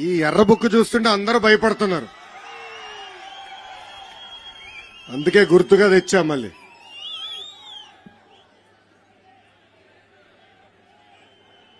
ఈ ఎర్ర బుక్ చూస్తుంటే అందరూ భయపడుతున్నారు. అందుకే గుర్తుగా తెచ్చా మళ్ళీ.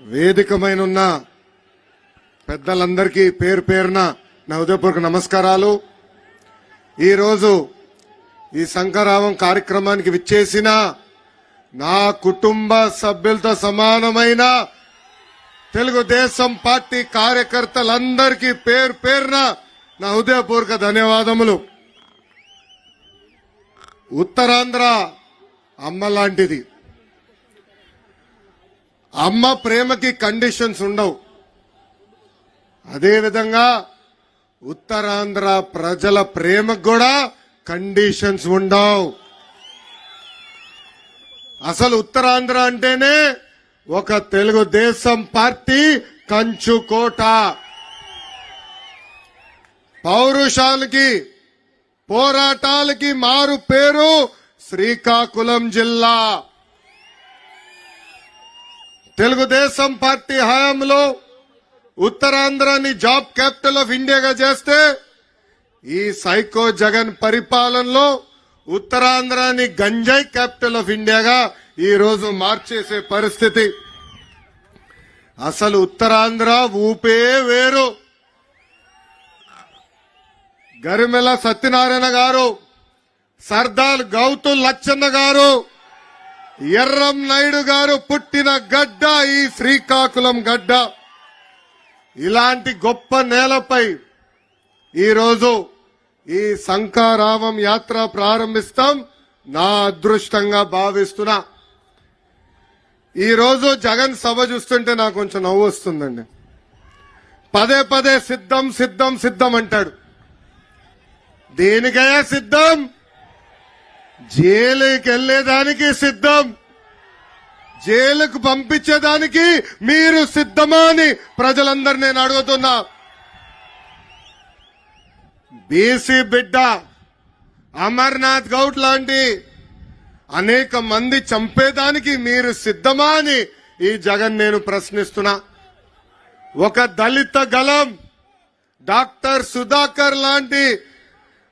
వేదికమైన ఉన్న పెద్దలందరికీ పేరు పేరున నా ఉదయపూర్వక నమస్కారాలు. ఈరోజు ఈ శంకరావం కార్యక్రమానికి విచ్చేసిన నా కుటుంబ సభ్యులతో సమానమైన తెలుగుదేశం పార్టీ కార్యకర్తలందరికీ పేరు పేరున నా హృదయపూర్వక ధన్యవాదములు. ఉత్తరాంధ్ర అమ్మ లాంటిది. అమ్మ ప్రేమకి కండిషన్స్ ఉండవు. అదేవిధంగా ఉత్తరాంధ్ర ప్రజల ప్రేమకు కూడా కండిషన్స్ ఉండవు. అసలు ఉత్తరాంధ్ర అంటేనే ఒక తెలుగుదేశం పార్టీ కంచుకోట. పౌరుషాలకి పోరాటాలకి మారు పేరు శ్రీకాకుళం జిల్లా. తెలుగుదేశం పార్టీ హయాంలో ఉత్తరాంధ్రాని జాబ్ క్యాపిటల్ ఆఫ్ ఇండియాగా చేస్తే ఈ సైకో జగన్ పరిపాలనలో ఉత్తరాంధ్రాని గంజాయి క్యాపిటల్ ఆఫ్ ఇండియాగా ఈరోజు మార్చేసే పరిస్థితి. అసలు ఉత్తరాంధ్ర ఊపే వేరు. గరిమెల సత్యనారాయణ గారు సర్దార్ గౌతు లచ్చన్న గారు ఎర్రం నాయుడు గారు పుట్టిన గడ్డ ఈ శ్రీకాకుళం గడ్డ. ఇలాంటి గొప్ప నేలపై ఈరోజు ఈ శంకారావం యాత్ర ప్రారంభిస్తాం. నా అదృష్టంగా భావిస్తున్నా. ఈరోజు జగన్ సభ చూస్తుంటే నాకు కొంచెం నవ్వు వస్తుందండి. పదే పదే సిద్ధం సిద్ధం సిద్ధం అంటాడు. దేనికయ్యా సిద్ధం? జైలుకెళ్ళేదానికి సిద్ధం. జైలుకు పంపించేదానికి మీరు సిద్ధమా అని ప్రజలందరూ నేను అడుగుతున్నా. బీసీ బిడ్డ అమర్నాథ్ గౌడ్ లాంటి అనేక మంది చంపేదానికి మీరు సిద్ధమా అని ఈ జగన్ నేను ప్రశ్నిస్తున్నా. ఒక దళిత గలం డాక్టర్ సుధాకర్ లాంటి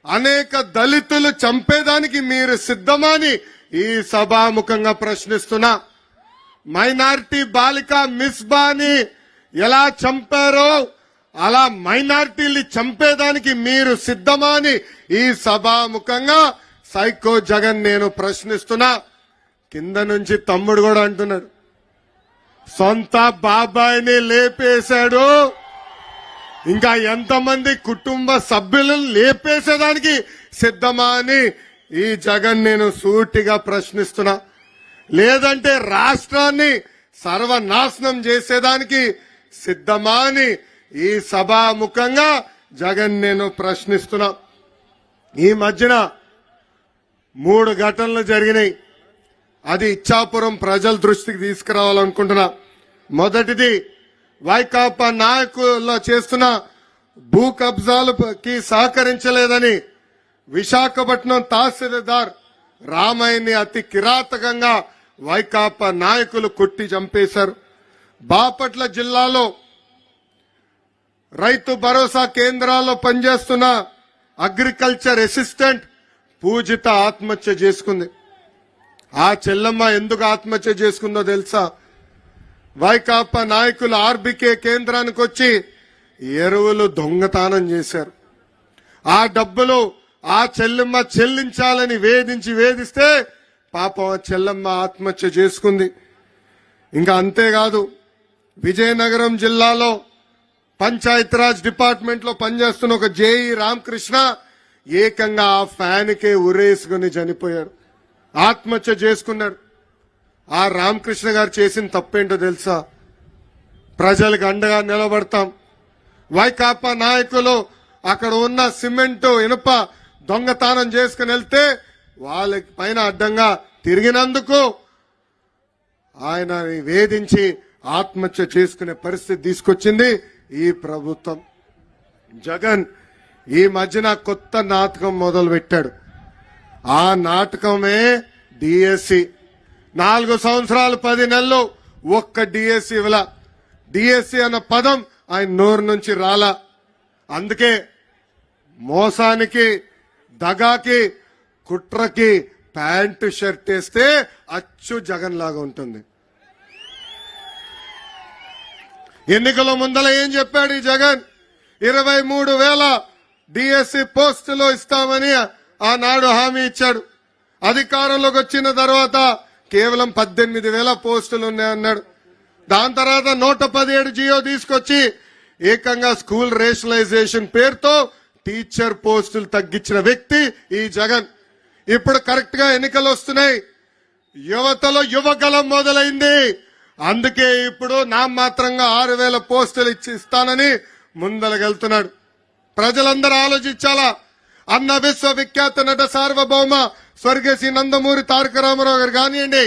అనేక దళితులు చంపేదానికి మీరు సిద్ధమని ఈ సభాముఖంగా ప్రశ్నిస్తున్నా. మైనార్టీ బాలిక మిస్బాని ఎలా చంపారో అలా మైనార్టీని చంపేదానికి మీరు సిద్ధమా అని ఈ సభాముఖంగా సైకో జగన్ నేను ప్రశ్నిస్తున్నా. కింద నుంచి తమ్ముడు కూడా అంటున్నాడు. సొంత బాబాయిని లేపేశాడు. ఇంకా ఎంతమంది కుటుంబ సభ్యులను లేపేసేదానికి సిద్ధమా అని ఈ జగన్ నేను సూటిగా ప్రశ్నిస్తున్నా. లేదంటే రాష్ట్రాన్ని సర్వనాశనం చేసేదానికి సిద్ధమా అని ఈ సభాముఖంగా జగన్ నేను ప్రశ్నిస్తున్నా. ఈ మధ్యన మూడు ఘటనలు జరిగినాయి. అది ఇచ్చాపురం ప్రజల దృష్టికి తీసుకురావాలనుకుంటున్నా. మొదటిది వైకాపా నాయకుల్లో చేస్తున్న భూ కబ్జాలకి సహకరించలేదని విశాఖపట్నం తహసీల్దార్ రామయ్యని అతి కిరాతకంగా వైకాపా నాయకులు కొట్టి చంపేశారు. బాపట్ల జిల్లాలో రైతు భరోసా కేంద్రాల్లో పనిచేస్తున్న అగ్రికల్చర్ అసిస్టెంట్ పూజిత ఆత్మహత్య చేసుకుంది. ఆ చెల్లమ్మ ఎందుకు ఆత్మహత్య చేసుకుందో తెలుసా? వైకాపా నాయకులు ఆర్బికే కేంద్రానికి వచ్చి ఎరువులు దొంగతనం చేశారు. ఆ డబ్బులు ఆ చెల్లెమ్మ చెల్లించాలని వేధించి వేధిస్తే పాపం ఆ చెల్లెమ్మ ఆత్మహత్య చేసుకుంది. ఇంకా అంతేకాదు విజయనగరం జిల్లాలో పంచాయతీరాజ్ డిపార్ట్మెంట్లో పనిచేస్తున్న ఒక జేఈ రామకృష్ణ ఏకంగా ఆ ఫ్యాన్ కే ఉరేసుకుని చనిపోయాడు ఆత్మహత్య చేసుకున్నాడు ఆ రామకృష్ణ గారు చేసిన తప్పేంటో తెలుసా? ప్రజలకు అండగా నిలబడతాం. వైకాపా నాయకులు అక్కడ ఉన్న సిమెంట్ ఇనుప దొంగతనం చేసుకుని వెళ్తే వాళ్ళకి పైన అడ్డంగా తిరిగినందుకు ఆయన వేధించి ఆత్మహత్య చేసుకునే పరిస్థితి తీసుకొచ్చింది ఈ ప్రభుత్వం. జగన్ ఈ మధ్యన కొత్త నాటకం మొదలు పెట్టాడు ఆ నాటకమే డిఎస్సి నాలుగు సంవత్సరాలు పది నెలలు ఒక్క డిఎస్సి ఇవ్వల. డిఎస్సి అన్న పదం ఆయన నోరు నుంచి రాలా. అందుకే మోసానికి దగాకి కుట్రకి ప్యాంటు షర్ట్ వేస్తే అచ్చు జగన్ లాగా ఉంటుంది. ఎన్నికల ముందల ఏం చెప్పాడు ఈ జగన్? ఇరవై మూడు వేల డిఎస్సి పోస్టులు ఇస్తామని ఆనాడు హామీ ఇచ్చాడు. అధికారంలోకి వచ్చిన తర్వాత కేవలం పద్దెనిమిది వేల పోస్టులు ఉన్నాయన్నాడు దాని తర్వాత నూట పదిహేడు జియో తీసుకొచ్చి ఏకంగా స్కూల్ రేషనలైజేషన్ పేరుతో టీచర్ పోస్టులు తగ్గించిన వ్యక్తి ఈ జగన్. ఇప్పుడు కరెక్ట్గా ఎన్నికలు వస్తున్నాయి. యువతలో యువగలం మొదలైంది. అందుకే ఇప్పుడు నామాత్రంగా ఆరు వేల పోస్టులు ఇచ్చి ఇస్తానని ముందలగెళ్తున్నాడు ప్రజలందరూ ఆలోచించాలా? అన్న విశ్వవిఖ్యాత నట సార్వభౌమ స్వర్గశ్రీ నందమూరి తారక రామారావు గారు కానివ్వండి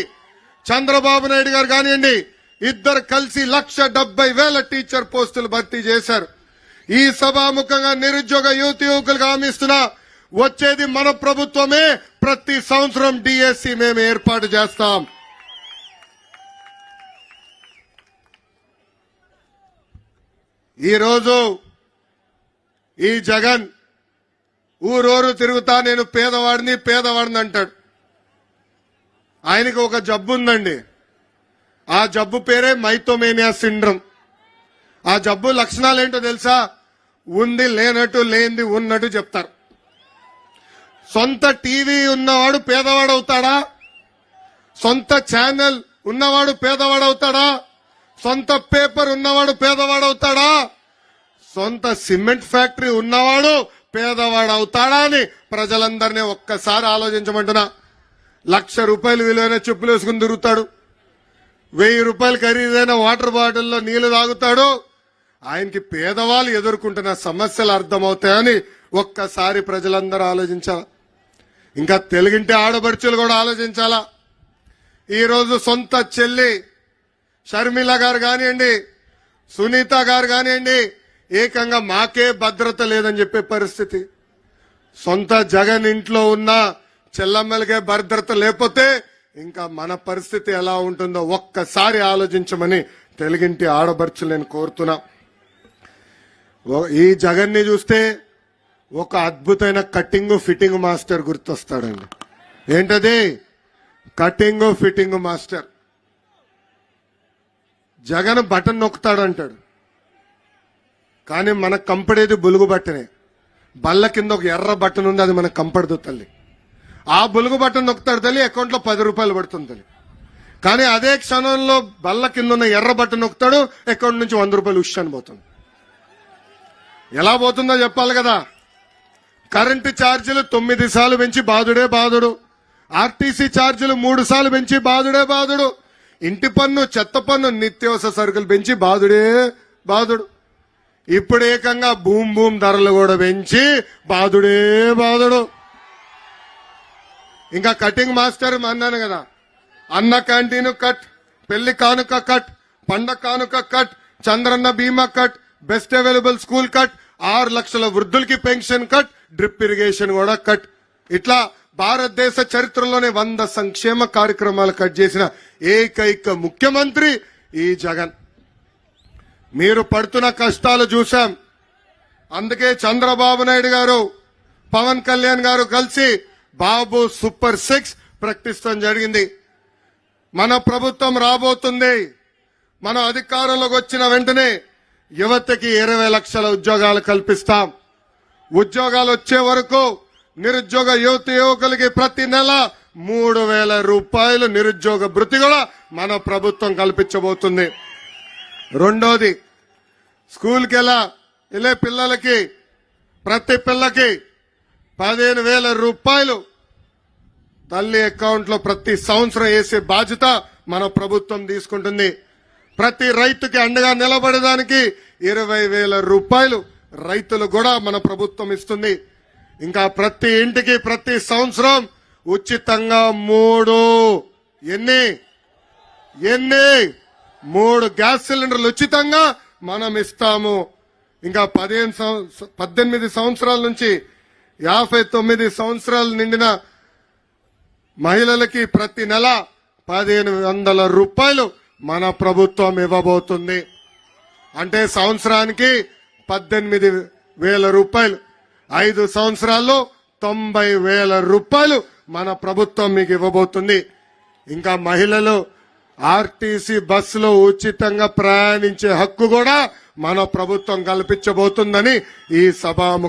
చంద్రబాబు నాయుడు గారు కానివ్వండి ఇద్దరు కలిసి లక్ష డెబ్బై వేల టీచర్ పోస్టులు భర్తీ చేశారు. ఈ సభాముఖంగా నిరుద్యోగ యువతి యువకులకు హామీస్తున్నా వచ్చేది మన ప్రభుత్వమే. ప్రతి సంవత్సరం డిఎస్సి మేము ఏర్పాటు చేస్తాం. ఈరోజు ఈ జగన్ ఊరూరు తిరుగుతా నేను పేదవాడిని పేదవాడిని అంటాడు. ఆయనకు ఒక జబ్బు ఉందండి. ఆ జబ్బు పేరే మైథోమేనియా సిండ్రమ్. ఆ జబ్బు లక్షణాలు ఏంటో తెలుసా? ఉంది లేనట్టు లేనిది ఉన్నట్టు చెప్తారు. సొంత టీవీ ఉన్నవాడు పేదవాడు అవుతాడా సొంత ఛానల్ ఉన్నవాడు పేదవాడు అవుతాడా సొంత పేపర్ ఉన్నవాడు పేదవాడు అవుతాడా సొంత సిమెంట్ ఫ్యాక్టరీ ఉన్నవాడు పేదవాడు అవుతాడా అని ప్రజలందరినీ ఒక్కసారి ఆలోచించమంటున్నా. లక్ష రూపాయలు విలువైన చెప్పులు వేసుకుని తిరుగుతాడు. వెయ్యి రూపాయలు ఖరీదైన వాటర్ బాటిల్లో నీళ్ళు తాగుతాడు. ఆయనకి పేదవాళ్ళు ఎదుర్కొంటున్న సమస్యలు అర్థమవుతాయని ఒక్కసారి ప్రజలందరూ ఆలోచించాలి? ఇంకా తెలుగింటి ఆడపడుచులు కూడా ఆలోచించాలా? ఈరోజు సొంత చెల్లి షర్మిల గారు కానివ్వండి సునీత గారు కానివ్వండి ఏకంగా మాకే భద్రత లేదని చెప్పే పరిస్థితి. సొంత జగన్ ఇంట్లో ఉన్న చెల్లమ్మలకే భద్రత లేకపోతే ఇంకా మన పరిస్థితి ఎలా ఉంటుందో ఒక్కసారి ఆలోచించమని తెలుగింటి ఆడబడుచులు నేను కోరుతున్నా. ఈ జగన్ని చూస్తే ఒక అద్భుతమైన కటింగ్ ఫిట్టింగ్ మాస్టర్ గుర్తొస్తాడండి. ఏంటది? Cutting fitting master. Jagan button నొక్కుతాడు అంటాడు కానీ మనకు కంపడేది బులుగు బట్టనే. బల్ల కింద ఒక ఎర్ర బటన్ ఉంది అది మనకు కంపడదు తల్లి. ఆ బులుగు బట్టను నొక్కుతాడు తల్లి అకౌంట్లో పది రూపాయలు పడుతుంది తల్లి. కానీ అదే క్షణంలో బల్ల కింద ఉన్న ఎర్ర బటన్ నొక్కుతాడు అకౌంట్ నుంచి వంద రూపాయలు ఉష్ పోతుంది. ఎలా పోతుందో చెప్పాలి కదా. కరెంటు ఛార్జీలు తొమ్మిది సార్లు పెంచి బాధుడే బాధుడు. ఆర్టీసీ ఛార్జీలు మూడు సార్లు పెంచి బాధుడే బాధుడు. ఇంటి పన్ను చెత్త పన్ను నిత్యావసర సరుకులు పెంచి బాధుడే బాధుడు. ఇప్పుడు ఏకంగా భూమి భూమి ధరలు కూడా పెంచి బాధుడే బాధుడు. ఇంకా కటింగ్ మాస్టర్ అన్నాను కదా అన్న క్యాంటీన్ కట్ పెళ్ళి కానుక కట్ పండ కానుక cut Chandranna Bima cut best available school cut ఆరు లక్షల వృద్ధులకి పెన్షన్ కట్ డ్రిప్ ఇరిగేషన్ కూడా కట్. ఇట్లా భారతదేశ చరిత్రలోనే వంద సంక్షేమ కార్యక్రమాలు కట్ చేసిన ఏకైక ముఖ్యమంత్రి ఈ జగన్. మీరు పడుతున్న కష్టాలు చూశాం. అందుకే చంద్రబాబు నాయుడు గారు పవన్ కళ్యాణ్ గారు కలిసి బాబు సూపర్ సిక్స్ ప్రకటించడం జరిగింది. మన ప్రభుత్వం రాబోతుంది. మన అధికారంలోకి వచ్చిన వెంటనే యువతకి ఇరవై లక్షల ఉద్యోగాలు కల్పిస్తాం. ఉద్యోగాలు వచ్చే వరకు నిరుద్యోగ యువత యువకులకి ప్రతి నెల మూడు వేల రూపాయలు నిరుద్యోగ భృతి కూడా మన ప్రభుత్వం కల్పించబోతుంది. రెండోది స్కూల్కి ఎలా వెళ్ళే పిల్లలకి ప్రతి పిల్లకి పదిహేను వేల రూపాయలు. తల్లి అకౌంట్లో ప్రతి సంవత్సరం వేసే బాధ్యత మన ప్రభుత్వం తీసుకుంటుంది. ప్రతి రైతుకి అండగా నిలబడడానికి ఇరవై వేల రూపాయలు రైతులు కూడా మన ప్రభుత్వం ఇస్తుంది. ఇంకా ప్రతి ఇంటికి ప్రతి సంవత్సరం ఉచితంగా మూడు. ఎన్ని? ఎన్ని? మూడు గ్యాస్ సిలిండర్లు ఉచితంగా మనం ఇస్తాము ఇంకా పదిహేను పద్దెనిమిది సంవత్సరాల నుంచి యాభై తొమ్మిది సంవత్సరాలు నిండిన మహిళలకి ప్రతి నెల పదిహేను వందల రూపాయలు మన ప్రభుత్వం ఇవ్వబోతుంది. అంటే సంవత్సరానికి పద్దెనిమిది వేల రూపాయలు. ఐదు సంవత్సరాల్లో తొంభై వేల రూపాయలు మన ప్రభుత్వం మీకు ఇవ్వబోతుంది. ఇంకా మహిళలు ఆర్టీసీ బస్సులో ఉచితంగా ప్రయాణించే హక్కు కూడా మన ప్రభుత్వం కల్పించబోతుందని ఈ సభ